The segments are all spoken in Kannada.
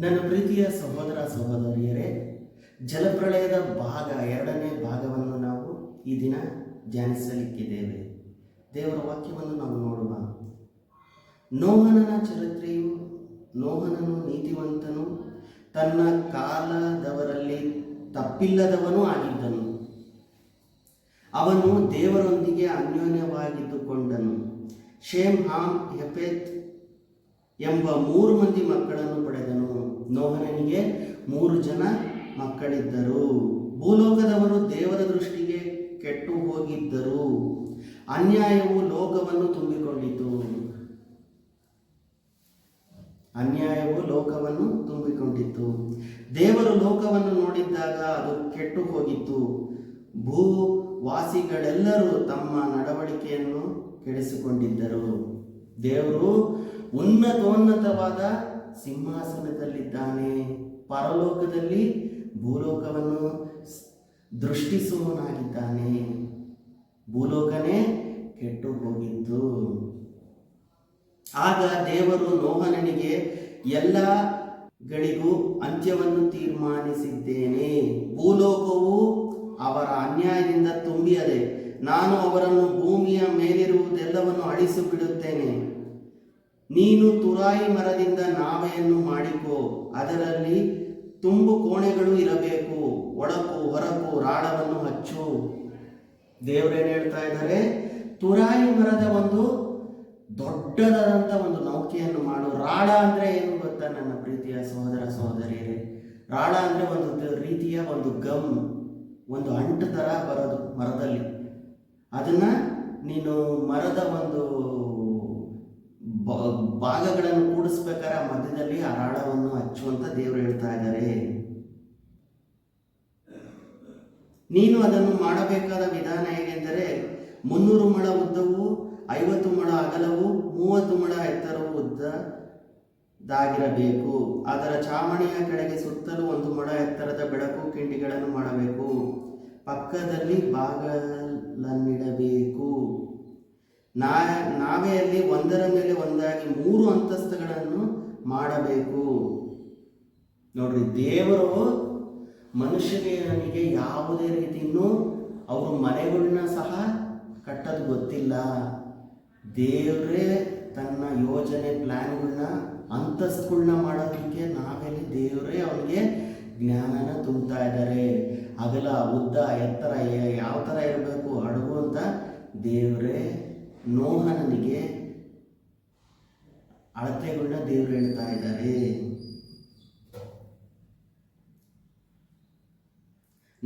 ನನ್ನ ಪ್ರೀತಿಯ ಸಹೋದರ ಸಹೋದರಿಯರೇ, ಜಲಪ್ರಳಯದ ಭಾಗ ಎರಡನೇ ಭಾಗವನ್ನು ನಾವು ಈ ದಿನ ಧ್ಯಾನಿಸಲಿಕ್ಕಿದ್ದೇವೆ. ದೇವರ ವಾಕ್ಯವನ್ನು ನಾವು ನೋಡುವ. ನೋಹನನ ಚರಿತ್ರೆಯು ನೋಹನನು ನೀತಿವಂತನು, ತನ್ನ ಕಾಲದವರಲ್ಲಿ ತಪ್ಪಿಲ್ಲದವನು ಆಗಿದ್ದನು. ಅವನು ದೇವರೊಂದಿಗೆ ಅನ್ಯೋನ್ಯವಾಗಿದ್ದುಕೊಂಡನು. ಶೇಮ್ ಹಾಮ್ ಹೆಪೆತ್ ಎಂಬ ಮೂರು ಮಂದಿ ಮೂರು ಜನ ಮಕ್ಕಳಿದ್ದರು. ಭೂಲೋಕದವರು ದೇವರ ದೃಷ್ಟಿಗೆ ಕೆಟ್ಟು ಹೋಗಿದ್ದರು. ಅನ್ಯಾಯವು ಲೋಕವನ್ನು ತುಂಬಿಕೊಂಡಿತು. ಅನ್ಯಾಯವು ಲೋಕವನ್ನು ತುಂಬಿಕೊಂಡಿತ್ತು. ದೇವರು ಲೋಕವನ್ನು ನೋಡಿದ್ದಾಗ ಅದು ಕೆಟ್ಟು ಹೋಗಿತ್ತು. ಭೂ ವಾಸಿಗಳೆಲ್ಲರೂ ತಮ್ಮ ನಡವಳಿಕೆಯನ್ನು ಕೆಡಿಸಿಕೊಂಡಿದ್ದರು. ದೇವರು ಉನ್ನತೋನ್ನತವಾದ ಸಿಂಹಾಸನದಲ್ಲಿದ್ದಾನೆ. ಪರಲೋಕದಲ್ಲಿ ಭೂಲೋಕವನ್ನು ದೃಷ್ಟಿಸುವನಾಗಿದ್ದಾನೆ ಭೂಲೋಕನೇ ಕೆಟ್ಟು ಹೋಗಿದ್ದು. ಆಗ ದೇವರು ನೋಹನನಿಗೆ, ಎಲ್ಲ ಗಳಿಗೂ ಅಂತ್ಯವನ್ನು ತೀರ್ಮಾನಿಸಿದ್ದೇನೆ. ಭೂಲೋಕವು ಅವರ ಅನ್ಯಾಯದಿಂದ ತುಂಬಿಯದೆ, ನಾನು ಅವರನ್ನು ಭೂಮಿಯ ಮೇಲಿರುವುದೆಲ್ಲವನ್ನು ಅಳಿಸಿ ಬಿಡುತ್ತೇನೆ ನೀನು ತುರಾಯಿ ಮರದಿಂದ ನಾವೆಯನ್ನು ಮಾಡಿಕೋ. ಅದರಲ್ಲಿ ತುಂಬು ಕೋಣೆಗಳು ಇರಬೇಕು. ಒಡಕು, ಹೊರಕು, ರಾಡವನ್ನು ಹಚ್ಚು. ದೇವರೇನು ಹೇಳ್ತಾ ಇದ್ದಾರೆ ತುರಾಯಿ ಮರದ ಒಂದು ದೊಡ್ಡದಾದಂಥ ಒಂದು ನೌಕೆಯನ್ನು ಮಾಡು. ರಾಡ ಅಂದ್ರೆ ಏನು ಗೊತ್ತಾ ನನ್ನ ಪ್ರೀತಿಯ ಸಹೋದರ ಸಹೋದರಿಯರೇ? ರಾಡ ಅಂದ್ರೆ ಒಂದು ರೀತಿಯ ಒಂದು ಗಮ್, ಒಂದು ಅಂಟು ಥರ ಬರೋದು ಮರದಲ್ಲಿ. ಅದನ್ನ ನೀನು ಮರದ ಒಂದು ಭಾಗಗಳನ್ನು ಕೂಡಿಸ್ಬೇಕಾದ್ರೆ ಆ ಮಧ್ಯದಲ್ಲಿ ಆ ರಾಳವನ್ನು ಹಚ್ಚುವಂತ ದೇವರು ಹೇಳ್ತಾ ಇದ್ದಾರೆ ನೀನು ಅದನ್ನು ಮಾಡಬೇಕಾದ ವಿಧಾನ ಹೇಗೆಂದರೆ ಮುನ್ನೂರು ಮೊಳ ಉದ್ದವು, ಐವತ್ತು ಮೊಳ ಅಗಲವು, ಮೂವತ್ತು ಮೊಳ ಎತ್ತರವು ಉದ್ದದಾಗಿರಬೇಕು ಅದರ ಚಾವಣಿಯ ಕೆಳಗೆ ಸುತ್ತಲೂ ಒಂದು ಮೊಳ ಎತ್ತರದ ಬೆಳಕು ಕಿಂಡಿಗಳನ್ನು ಮಾಡಬೇಕು. ಪಕ್ಕದಲ್ಲಿ ಬಾಗಲನ್ನಿಡಬೇಕು. ನಾ, ನಾವೆಯಲ್ಲಿ ಒಂದರ ಮೇಲೆ ಒಂದಾಗಿ ಮೂರು ಅಂತಸ್ತುಗಳನ್ನು ಮಾಡಬೇಕು. ನೋಡ್ರಿ, ದೇವರು ಮನುಷ್ಯನಿಗೆ ಯಾವುದೇ ರೀತಿಯೂ ಅವರು ಮನೆಗಳನ್ನ ಸಹ ಕಟ್ಟೋದು ಗೊತ್ತಿಲ್ಲ. ದೇವರೇ ತನ್ನ ಯೋಜನೆ ಪ್ಲ್ಯಾನ್ಗಳನ್ನ ಅಂತಸ್ತುಗಳನ್ನ ಮಾಡೋದಕ್ಕೆ ನಾವೆಲ್ಲಿ ದೇವರೇ ಅವನಿಗೆ ಜ್ಞಾನನ ತುಂಬ್ತಾ ಇದ್ದಾರೆ. ಅಗಲ, ಉದ್ದ, ಎತ್ತರ ಯಾವ ಥರ ಇರಬೇಕು, ಅಡುಗು ಅಂತ ದೇವರೇ ನೋಹನಿಗೆ ಅಳತೆಗಳನ್ನ ದೇವ್ರು ಹೇಳ್ತಾ ಇದ್ದಾರೆ.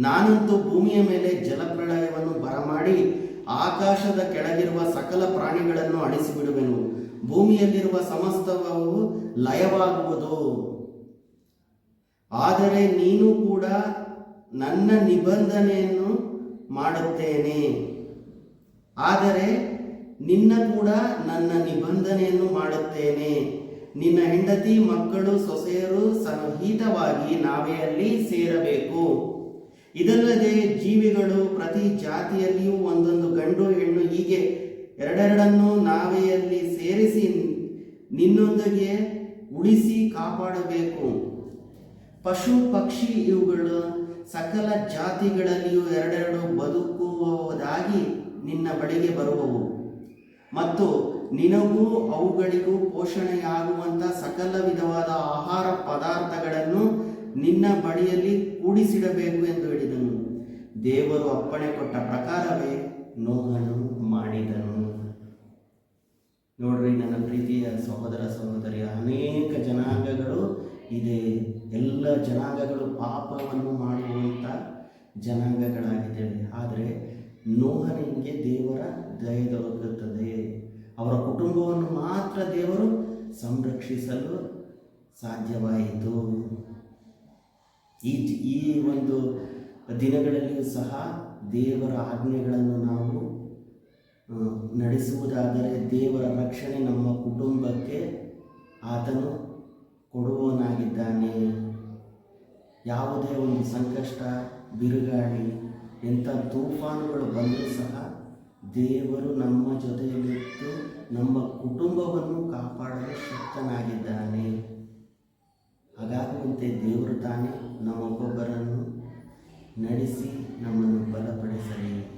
ನಾನಂತೂ ಭೂಮಿಯ ಮೇಲೆ ಜಲಪ್ರಳಯವನ್ನು ಬರಮಾಡಿ ಆಕಾಶದ ಕೆಳಗಿರುವ ಸಕಲ ಪ್ರಾಣಿಗಳನ್ನು ಅಳಿಸಿಬಿಡುವೆನು. ಭೂಮಿಯಲ್ಲಿರುವ ಸಮಸ್ತವು ಲಯವಾಗುವುದು. ಆದರೆ ನೀನು ಕೂಡ ನನ್ನ ನಿಬಂಧನೆಯನ್ನು ಮಾಡುತ್ತೇನೆ. ಆದರೆ ನಿನ್ನ ಕೂಡ ನನ್ನ ನಿಬಂಧನೆಯನ್ನು ಮಾಡುತ್ತೇನೆ. ನಿನ್ನ ಹೆಂಡತಿ, ಮಕ್ಕಳು, ಸೊಸೆಯರು ಸಹಿತವಾಗಿ ನಾವೆಯಲ್ಲಿ ಸೇರಬೇಕು. ಇದಲ್ಲದೆ ಜೀವಿಗಳು ಪ್ರತಿ ಜಾತಿಯಲ್ಲಿಯೂ ಒಂದೊಂದು ಗಂಡು ಹೆಣ್ಣು ಹೀಗೆ ಎರಡೆರಡನ್ನು ನಾವೆಯಲ್ಲಿ ಸೇರಿಸಿ ನಿನ್ನೊಂದಿಗೆ ಉಳಿಸಿ ಕಾಪಾಡಬೇಕು. ಪಶು, ಪಕ್ಷಿ ಇವುಗಳು ಸಕಲ ಜಾತಿಗಳಲ್ಲಿಯೂ ಎರಡೆರಡು ಬದುಕುವುದಾಗಿ ನಿನ್ನ ಬಳಿಗೆ ಬರುವವು. ಮತ್ತು ನಿನಗೂ ಅವುಗಳಿಗೂ ಪೋಷಣೆಯಾಗುವಂಥ ಸಕಲ ವಿಧವಾದ ಆಹಾರ ಪದಾರ್ಥಗಳನ್ನು ನಿನ್ನ ಬಳಿಯಲ್ಲಿ ಕೂಡಿಸಿಡಬೇಕು ಎಂದು ಹೇಳಿದನು. ದೇವರು ಅಪ್ಪಣೆ ಕೊಟ್ಟ ಪ್ರಕಾರವೇ ನೋಹನು ಮಾಡಿದನು. ನೋಡ್ರಿ ನನ್ನ ಪ್ರೀತಿಯ ಸಹೋದರ ಸಹೋದರಿಯ, ಅನೇಕ ಜನಾಂಗಗಳು ಇದೆ. ಎಲ್ಲ ಜನಾಂಗಗಳು ಪಾಪವನ್ನು ಮಾಡುವಂಥ ಜನಾಂಗಗಳಾಗಿದ್ದೇವೆ. ಆದರೆ ನೋಹನಿಗೆ ದೇವರ ದಯ ದೊರಕುತ್ತದೆ. ಅವರ ಕುಟುಂಬವನ್ನು ಮಾತ್ರ ದೇವರು ಸಂರಕ್ಷಿಸಲು ಸಾಧ್ಯವಾಯಿತು. ಈ ಈ ಒಂದು ದಿನಗಳಲ್ಲಿಯೂ ಸಹ ದೇವರ ಆಜ್ಞೆಗಳನ್ನು ನಾವು ನಡೆಸುವುದಾದರೆ ದೇವರ ರಕ್ಷಣೆ ನಮ್ಮ ಕುಟುಂಬಕ್ಕೆ ಆತನು ಕೊಡುವವನಾಗಿದ್ದಾನೆ. ಯಾವುದೇ ಒಂದು ಸಂಕಷ್ಟ, ಬಿರುಗಾಳಿ, ಎಂಥ ತೂಫಾನುಗಳು ಬಂದರೂ ಸಹ ದೇವರು ನಮ್ಮ ಜೊತೆಯಲ್ಲಿದ್ದು ನಮ್ಮ ಕುಟುಂಬವನ್ನು ಕಾಪಾಡಲು ಶಕ್ತನಾಗಿದ್ದಾನೆ. ದೇವರು ತಾನೇ ನಮ್ಮೊಬ್ಬೊಬ್ಬರನ್ನು ನಡೆಸಿ ನಮ್ಮನ್ನು ಬಲಪಡಿಸಲಿ.